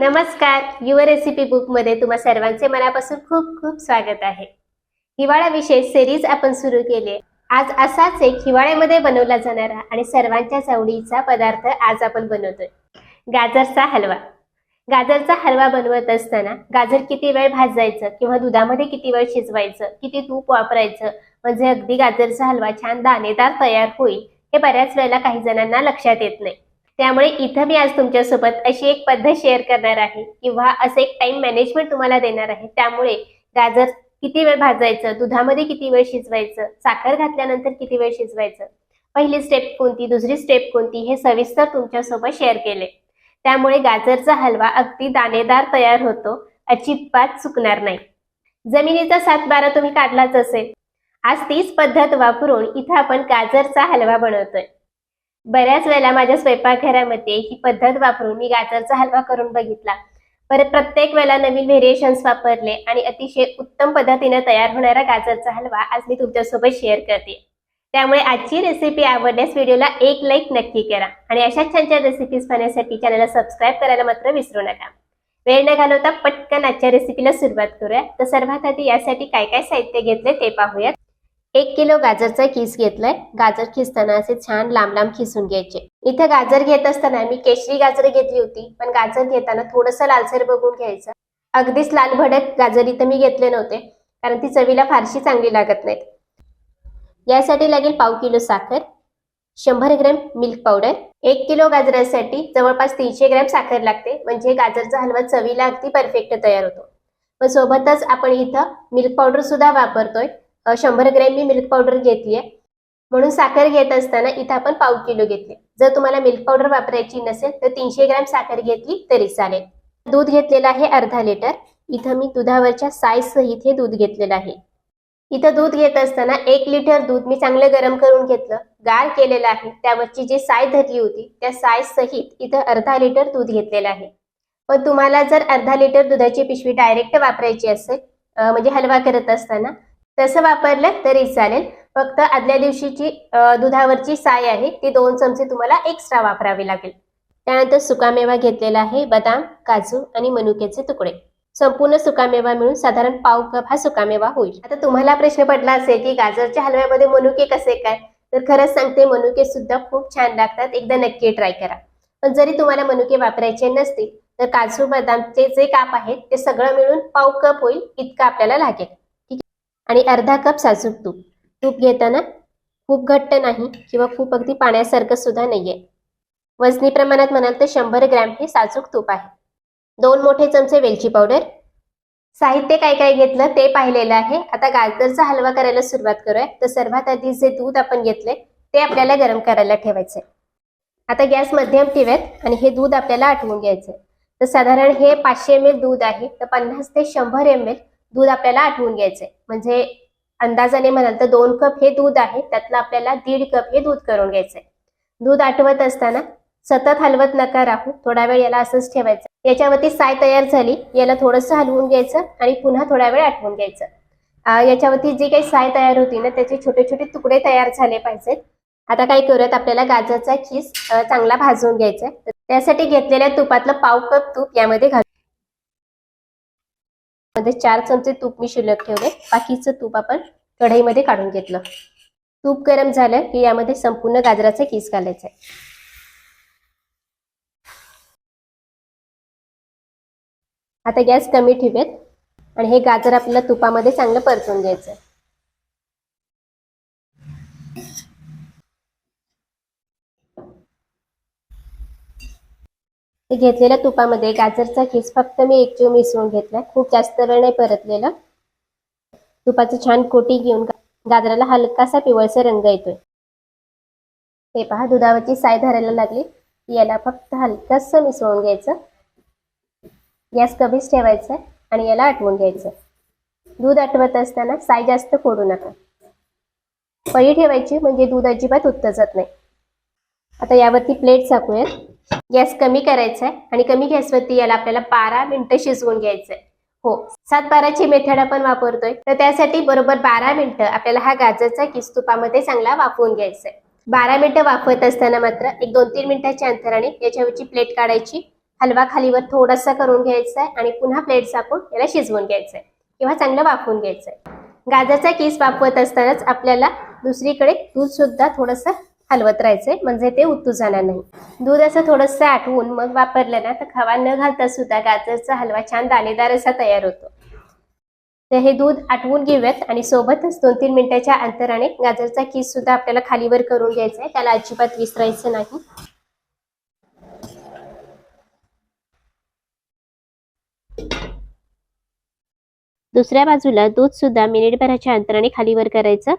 नमस्कार. Your recipe बुकमध्ये तुम्हा सर्वांचे मनापासून खूप खूप स्वागत आहे. हिवाळा विशेष सिरीज आपण सुरू केली. आज असाच एक हिवाळ्यामध्ये बनवला जाणारा आणि सर्वांच्याच आवडीचा पदार्थ आज आपण बनवतोय. गाजरचा हलवा. गाजरचा हलवा बनवत असताना गाजर किती वेळ भाजायचं किंवा दुधामध्ये किती वेळ शिजवायचं किती तूप वापरायचं म्हणजे अगदी गाजरचा हलवा छान दाणेदार तयार होईल हे बऱ्याच वेळेला काही जणांना लक्षात येत नाही. त्यामुळे इथं मी आज तुमच्यासोबत अशी एक पद्धत शेअर करणार आहे. किंवा असं एक टाइम मॅनेजमेंट तुम्हाला देणार आहे. त्यामुळे गाजर किती वेळ भाजायचं? दुधामध्ये किती वेळ शिजवायचं? साखर घातल्यानंतर किती वेळ शिजवायचं? पहिली स्टेप कोणती? दुसरी स्टेप कोणती? हे सविस्तर तुमच्यासोबत शेअर केले. त्यामुळे गाजरचा हलवा अगदी दाणेदार तयार होतो. अजिबात चुकणार नाही. जमिनीचा सात बारा तुम्ही काढलाच असेल. आज तीच पद्धत वापरून इथं आपण गाजरचा हलवा बनवतोय. बऱ्याच वेळेला माझ्या स्वयंपाकघरामध्ये ही पद्धत वापरून मी गाजरचा हलवा करून बघितला. परत प्रत्येक वेळेला नवीन व्हेरिएशन्स वापरले आणि अतिशय उत्तम पद्धतीने तयार होणारा गाजरचा हलवा आज मी तुमच्यासोबत शेअर करते. त्यामुळे आजची रेसिपी आवडल्यास व्हिडिओला एक लाईक नक्की करा आणि अशा छान छान रेसिपीज पाहण्यासाठी चॅनलला सबस्क्राईब करायला मात्र विसरू नका. वेळ न घालवता पटकन आजच्या रेसिपीला सुरुवात करूया. तर सर्वात आधी यासाठी काय काय साहित्य घेतले ते पाहूयात. एक किलो गाजरचा किस घेतलाय. गाजर खिसताना असे छान लांब लांब खिसून घ्यायचे. इथे गाजर घेत असताना मी केशरी गाजर घेतली होती पण गाजर घेताना थोडंसं लालसर बघून घ्यायचं. अगदीच लाल भडक गाजर इथं मी घेतले नव्हते कारण ती चवीला फारशी चांगली लागत नाहीत. यासाठी लागेल पाव किलो साखर शंभर ग्रॅम मिल्क पावडर एक किलो गाजरासाठी जवळपास तीनशे ग्रॅम साखर लागते म्हणजे गाजरचा हलवा चवीला अगदी परफेक्ट तयार होतो. पण सोबतच आपण इथं मिल्क पावडर सुद्धा वापरतोय. शंभर ग्रॅम मी मिल्क पावडर घेतली आहे म्हणून साखर घेत असताना इथं आपण पाव किलो घेतले. जर तुम्हाला मिल्क पावडर वापरायची नसेल तर तीनशे ग्रॅम साखर घेतली तरी चालेल. दूध घेतलेलं आहे अर्धा लिटर इथं मी दुधावरच्या साईज सहित हे दूध घेतलेलं आहे. इथं दूध घेत असताना एक लिटर दूध मी चांगलं गरम करून घेतलं. गार केलेलं आहे. त्यावरची जी साय धरली होती त्या साय सहित इथं अर्धा लिटर दूध घेतलेलं आहे. पण तुम्हाला जर अर्धा लिटर दुधाची पिशवी डायरेक्ट वापरायची असेल म्हणजे हलवा करत असताना तसं वापरलं तरी चालेल. फक्त आदल्या दिवशीची दुधावरची साय आहे ती दोन चमचे तुम्हाला एक्स्ट्रा वापरावे लागेल. त्यानंतर सुकामेवा घेतलेला आहे बदाम काजू आणि मनुक्याचे तुकडे. संपूर्ण सुकामेवा मिळून साधारण पाव कप हा सुकामेवा होईल. आता तुम्हाला प्रश्न पडला असेल की गाजरच्या हलव्यामध्ये मनुके कसे काय? तर खरंच सांगते मनुके सुद्धा खूप छान लागतात. एकदा नक्की ट्राय करा. पण जरी तुम्हाला मनुके वापरायचे नसतील तर काजू बदामचे जे काप आहेत ते सगळं मिळून पाव कप होईल इतकं आपल्याला लागेल. आणि अर्धा कप साजूक तूप. तूप घेताना खूप घट्ट नाही किंवा खूप अगदी पाण्यासारखं सुद्धा नाहीये. वजनी प्रमाणात म्हणाल तर शंभर ग्रॅम हे साजूक तूप आहे. दोन मोठे चमचे वेलची पावडर. साहित्य काय काय घेतलं ते पाहिलेलं आहे. आता गाजरचा हलवा करायला सुरुवात करूया. तर सर्वात आधी जे दूध आपण घेतले ते आपल्याला गरम करायला ठेवायचे आता गॅस मध्यम ठेवत आणि हे दूध आपल्याला आटवून घ्यायचंय. तर साधारण हे पाचशे एम एल दूध आहे. तर पन्नास ते शंभर एम एल दूध आपल्याला आठवून घ्यायचंय. म्हणजे अंदाजाने म्हणाल तर दोन कप हे दूध आहे त्यातलं आपल्याला दीड कप हे दूध करून घ्यायचंय. दूध आठवत असताना सतत हलवत नका राहू थोडा वेळ याला असंच ठेवायचं. याच्यावरती साय तयार झाली याला थोडंसं हलवून घ्यायचं आणि पुन्हा थोडा वेळ आठवून घ्यायचं. याच्यावरती जी काही साय तयार होती ना त्याचे छोटे छोटे तुकडे तयार झाले पाहिजेत. आता काय करूयात आपल्याला गाजरचा खीस चांगला भाजून घ्यायचा आहे. त्यासाठी घेतलेल्या तुपातलं पाव कप तूप यामध्ये घाल. मध्ये चार चमचे तूप मी शिल्लक ठेवले. बाकीचं तूप आपण कढईमध्ये काढून घेतलं. तूप गरम झालं की यामध्ये संपूर्ण गाजराचा किस घालायचा आहे. आता गॅस कमी ठेवेत आणि हे गाजर आपल्याला तुपामध्ये चांगलं परतून घ्यायचं आहे. घेतलेल्या तुपामध्ये गाजरचा खीस फक्त मी एक जीव मिसळून घेतलाय. खूप जास्त वेळ नाही परतलेलं. तुपाचं छान कोटी घेऊन गाजराला हलकासा पिवळसा रंग येतोय. हे पहा दुधावरची साय धरायला लागली. याला फक्त हलकंसं मिसळून घ्यायचं. गॅस कमीच ठेवायचा आणि याला आटवून घ्यायचं. दूध आटवत असताना साय जास्त फोडू नका. पळी ठेवायची म्हणजे दूध अजिबात उत्तजत नाही. आता यावरती प्लेट चाकूयात गॅस कमी करायचा आहे आणि कमी गॅसवरती याला आपल्याला बारा मिनिटं शिजवून घ्यायचंय. हो सात बाराची मेथड आपण वापरतोय. तर त्यासाठी बरोबर बारा मिनिटं आपल्याला हा गाजरचा किस तुपामध्ये चांगला वाफवून घ्यायचा आहे बारा मिनिटं वाफवत असताना मात्र एक दोन तीन मिनिटाच्या अंतराने याच्यावरची प्लेट काढायची. हलवा खालीवर थोडासा करून घ्यायचा आहे आणि पुन्हा प्लेट झाकून याला शिजवून घ्यायचं आहे किंवा चांगलं वाफवून घ्यायचं आहे गाजरचा किस वाफवत असतानाच आपल्याला दुसरीकडे दूध सुद्धा थोडंसं हलवत राहायचंय म्हणजे ते उतू जाणार नाही. दूध असं थोडंसं आठवून मग वापरलं ना तर खवा न घालता सुद्धा गाजरचा हलवा छान दाणेदार असा तयार होतो. तर हे दूध आटवून घेऊयात आणि सोबतच दोन तीन मिनिटाच्या अंतराने गाजरचा किस सुद्धा आपल्याला खालीवर करून घ्यायचा आहे. त्याला अजिबात विसरायचं नाही. दुसऱ्या बाजूला दूध सुद्धा मिनिटभराच्या अंतराने खालीवर करायचं.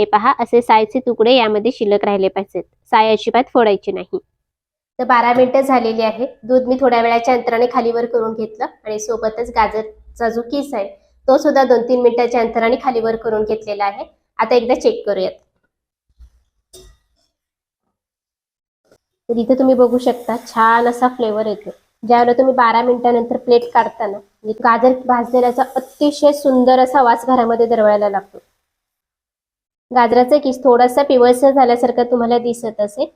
हे पहा असे सायचे तुकडे यामध्ये शिल्लक राहिले पाहिजेत. साय अजिबात फोडायची नाही. तर बारा मिनिटं झालेली आहे दूध मी थोड्या वेळाच्या अंतराने खालीवर करून घेतलं आणि सोबतच गाजरचा जो किस आहे तो सुद्धा दोन तीन मिनिटाच्या अंतराने खालीवर करून घेतलेला आहे. आता एकदा चेक करूयात. तर इथे तुम्ही बघू शकता छान असा फ्लेवर येतो ज्यावेळेला तुम्ही बारा मिनिटानंतर प्लेट काढताना म्हणजे गाजर भाजलेल्याचा अतिशय सुंदर असा वास घरामध्ये दरवळायला लागतो. गाजराचा किस थोडासा पिवळसर झाल्यासारखं तुम्हाला दिसत असेल.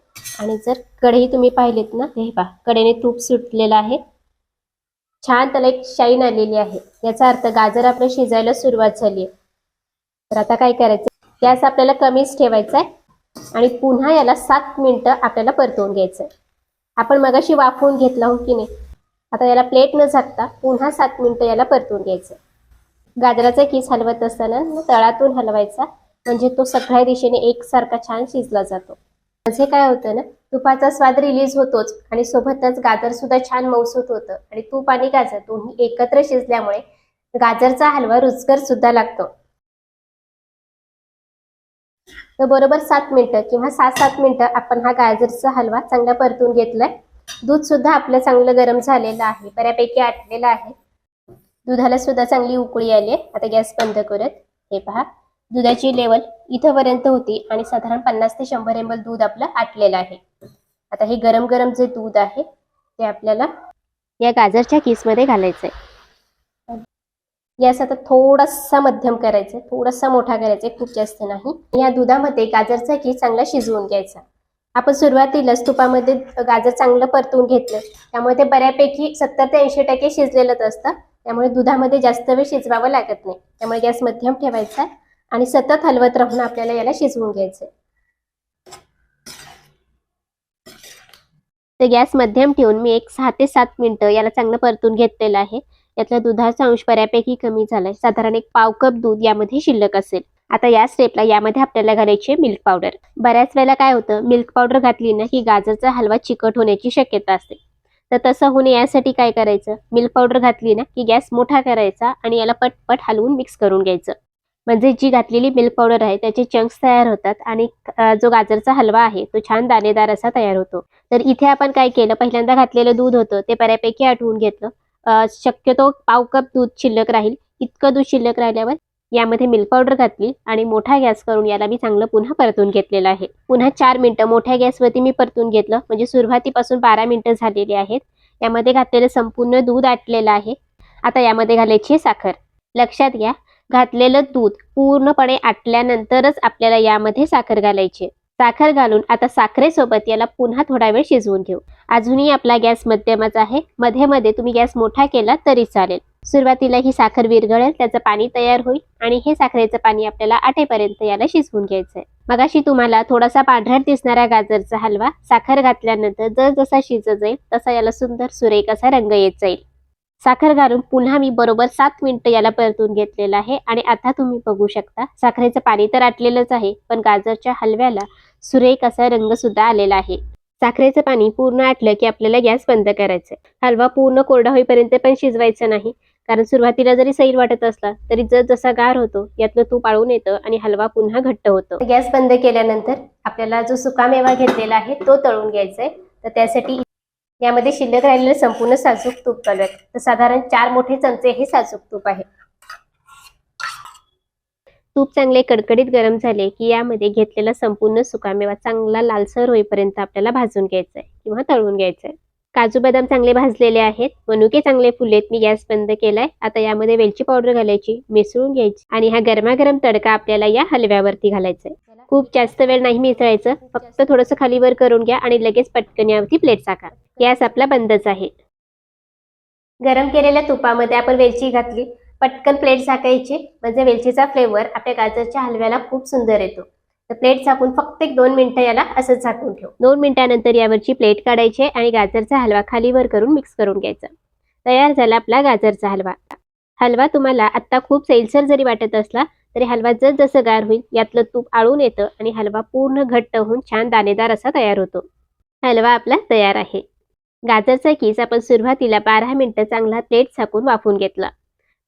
आणि जर कढई तुम्ही पाहिलेत ना हे पहा कडेने तूप सुटलेलं आहे. छान त्याला एक शाईन आलेली आहे. याचा अर्थ गाजर आपलं शिजायला सुरुवात झाली आहे. तर आता काय करायचं? गॅस आपल्याला कमीच ठेवायचा आहे. आणि पुन्हा याला सात मिनिटं आपल्याला परतवून घ्यायचं आहे. आपण मगाशी वाफवून घेतला हो की नाही? आता याला प्लेट न झाकता पुन्हा सात मिनिटं याला परतवून घ्यायचं गाजराचा किस हलवत असताना तळातून हलवायचा. म्हणजे तो सगळ्या दिशेने एकसारखा छान शिजला जातो. म्हणजे काय होतं ना तुपाचा स्वाद रिलीज होतोच आणि सोबतच गाजर सुद्धा छान मौसूत होतं. आणि तूप आणि गाजर दोन्ही एकत्र शिजल्यामुळे गाजरचा हलवा रुचकर सुद्धा लागतो. तर बरोबर सात मिनिटं किंवा सात सात मिनिटं आपण हा गाजरचा हलवा चांगला परतून घेतलाय. दूध सुद्धा आपलं चांगलं गरम झालेलं आहे बऱ्यापैकी आटलेलं आहे. दुधाला सुद्धा चांगली उकळी आली आहे. आता गॅस बंद करत हे पहा. दुधाची लेवल इथंपर्यंत होती आणि साधारण पन्नास ते शंभर एम एल दूध आपलं आटलेलं आहे. आता हे गरम गरम जे दूध आहे ते आपल्याला या गाजरच्या किसमध्ये घालायचं आहे गॅस आता थोडासा मध्यम करायचा थोडासा मोठा करायचा खूप जास्त नाही. या दुधामध्ये गाजरचा केस चांगला शिजवून घ्यायचा. आपण सुरुवातीलाच तुपामध्ये गाजर चांगलं परतून घेतलं त्यामुळे ते बऱ्यापैकी सत्तर ते ऐंशी टक्के शिजलेलंच असतं. त्यामुळे दुधामध्ये जास्त वेळ शिजवावं लागत नाही. त्यामुळे गॅस मध्यम ठेवायचा. आणि सतत हलवत राहून आपल्याला याला शिजवून घ्यायचंय. तर गॅस मध्यम ठेवून मी एक सहा ते सात मिनिटं याला चांगलं परतून घेतलेलं आहे. यातला दुधाचा अंश बऱ्यापैकी कमी झालाय. साधारण एक पाव कप दूध यामध्ये शिल्लक असेल. आता या स्टेपला यामध्ये आपल्याला घालायची मिल्क पावडर बऱ्याच वेळेला काय होतं मिल्क पावडर घातली ना की गाजरचा हलवा चिकट होण्याची शक्यता असते. तर तसं होणे यासाठी काय करायचं? मिल्क पावडर घातली ना की गॅस मोठा करायचा आणि याला पटपट हलवून मिक्स करून घ्यायचं. म्हणजे जी घातलेली मिल्क पावडर आहे त्याचे चंक्स तयार होतात आणि जो गाजरचा हलवा आहे तो छान दाणेदार असा तयार होतो. तर इथे आपण काय केलं? पहिल्यांदा घातलेलं दूध होतं ते बऱ्यापैकी आठवून घेतलं. शक्यतो पाव कप दूध शिल्लक राहील. इतकं दूध शिल्लक राहिल्यावर यामध्ये मिल्क पावडर घातली आणि मोठा गॅस करून याला मी चांगलं पुन्हा परतून घेतलेलं आहे. पुन्हा चार मिनटं मोठ्या गॅसवरती मी परतून घेतलं. म्हणजे सुरुवातीपासून बारा मिनटं झालेली आहेत. यामध्ये घातलेलं संपूर्ण दूध आटलेलं आहे. आता यामध्ये घालायची साखर. लक्षात घ्या घातलेलं दूध पूर्णपणे आटल्यानंतरच आपल्याला यामध्ये साखर घालायची. साखर घालून आता साखरेसोबत याला पुन्हा थोडा वेळ शिजवून घेऊ. अजूनही आपला गॅस मध्यमच आहे. मध्ये मध्ये तुम्ही गॅस मोठा केला तरी चालेल. सुरुवातीला ही साखर विरघळेल त्याचं पाणी तयार होईल आणि हे साखरेचं पाणी आपल्याला आटेपर्यंत याला शिजवून घ्यायचंय. मगाशी तुम्हाला थोडासा पांढऱ्यात दिसणारा गाजरचा हलवा साखर घातल्यानंतर जर जसा शिजत जाईल तसा याला सुंदर सुरेख असा रंग येत जाईल. साखर घालून पुन्हा मी बरोबर सात मिनिटं याला परतून घेतलेलं आहे आणि आता तुम्ही बघू शकता साखरेचं पाणी तर आटलेलंच आहे पण गाजरच्या हलव्याला सुरेख असा रंग सुद्धा आलेला आहे. साखरेचं पाणी पूर्ण आटलं की आपल्याला गॅस बंद करायचं हलवा पूर्ण कोरडा होईपर्यंत पण शिजवायचा नाही. कारण सुरुवातीला जरी सैल वाटत असला तरी जर जसा गार होतो यातलं तूप आळून येतं आणि हलवा पुन्हा घट्ट होतो. गॅस बंद केल्यानंतर आपल्याला जो सुकामेवा घेतलेला आहे तो तळून घ्यायचा आहे तर त्यासाठी यामध्ये शिल्लक राहिलेलं संपूर्ण साजूक तूप चालू तर साधारण चार मोठे चमचे हे साजूक तूप आहे. तूप चांगले कडकडीत गरम झाले की यामध्ये घेतलेला संपूर्ण सुकामेवा चांगला लालसर होईपर्यंत आपल्याला भाजून घ्यायचा आहे किंवा तळून घ्यायचा आहे काजू बदाम चांगले भाजलेले आहेत. मनुके चांगले फुलेत. मी गॅस बंद केलाय. आता यामध्ये वेलची पावडर घालायची. मिसळून घ्यायची. आणि हा गरमागरम तडका आपल्याला या हलव्यावरती घालायचा आहे खूप जास्त वेळ नाही मिसळायचं. फक्त थोडंसं खाली वर करून घ्या आणि लगेच पटकन यावरती प्लेट टाका गॅस आपला बंदच आहे. गरम केलेल्या तुपामध्ये आपण वेलची घातली. पटकन प्लेट झाकायची म्हणजे वेलचीचा फ्लेवर आपल्या गाजरच्या हलव्याला खूप सुंदर येतो. तर प्लेट झाकून फक्त एक दोन मिनिटं याला असंच झाकून ठेव. दोन मिनिटानंतर यावरची प्लेट काढायची आणि गाजरचा हलवा खाली वर करून मिक्स करून घ्यायचा. तयार झाला आपला गाजरचा हलवा. हलवा तुम्हाला आत्ता खूप सैलसर जरी वाटत असला तरी हलवा जस जसं गार होईल यातलं तूप आळून येतं आणि हलवा पूर्ण घट्ट होऊन छान दाणेदार असा तयार होतो. हलवा आपला तयार आहे. गाजरचा किस आपण सुरुवातीला बारा मिनटं चांगला प्लेट झाकून वाफून घेतला.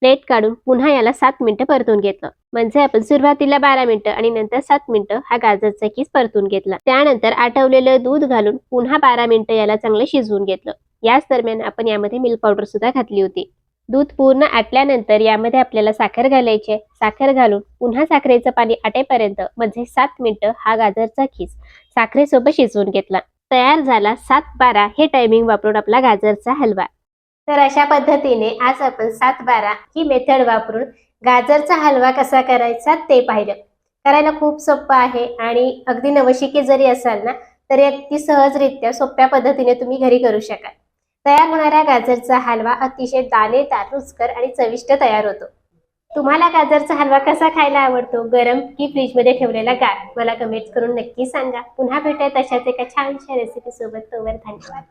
प्लेट काढून पुन्हा याला सात मिनिटं परतून घेतलं. म्हणजे आपण सुरुवातीला बारा मिनिटं आणि नंतर सात मिनिटं हा गाजरचा किस परतून घेतला. त्यानंतर आटवलेलं दूध घालून पुन्हा बारा मिनिटं याला चांगलं शिजवून घेतलं. याच दरम्यान आपण यामध्ये मिल्क पावडर सुद्धा घातली होती. दूध पूर्ण आटल्यानंतर यामध्ये आपल्याला साखर घालायची आहे. साखर घालून पुन्हा साखरेचं पाणी आटेपर्यंत म्हणजे सात मिनिटं हा गाजरचा खीस साखरेसोबत शिजवून घेतला. तयार झाला सात बारा हे टायमिंग वापरून आपला गाजरचा हलवा. तर अशा पद्धतीने आज आपण सात बारा ही मेथड वापरून गाजरचा हलवा कसा करायचा ते पाहिलं. करायला खूप सोपं आहे आणि अगदी नवशिके जरी असाल ना तरी अगदी सहजरित्या सोप्या पद्धतीने तुम्ही घरी करू शकाल. तयार होणाऱ्या गाजरचा हलवा अतिशय दाणेदार रुचकर आणि चविष्ट तयार होतो. तुम्हाला गाजरचा हलवा कसा खायला आवडतो गरम की फ्रीजमध्ये ठेवलेला गार? मला कमेंट करून नक्की सांगा. पुन्हा भेटूया तशाच एका छानशा रेसिपी सोबत. तोवर धन्यवाद.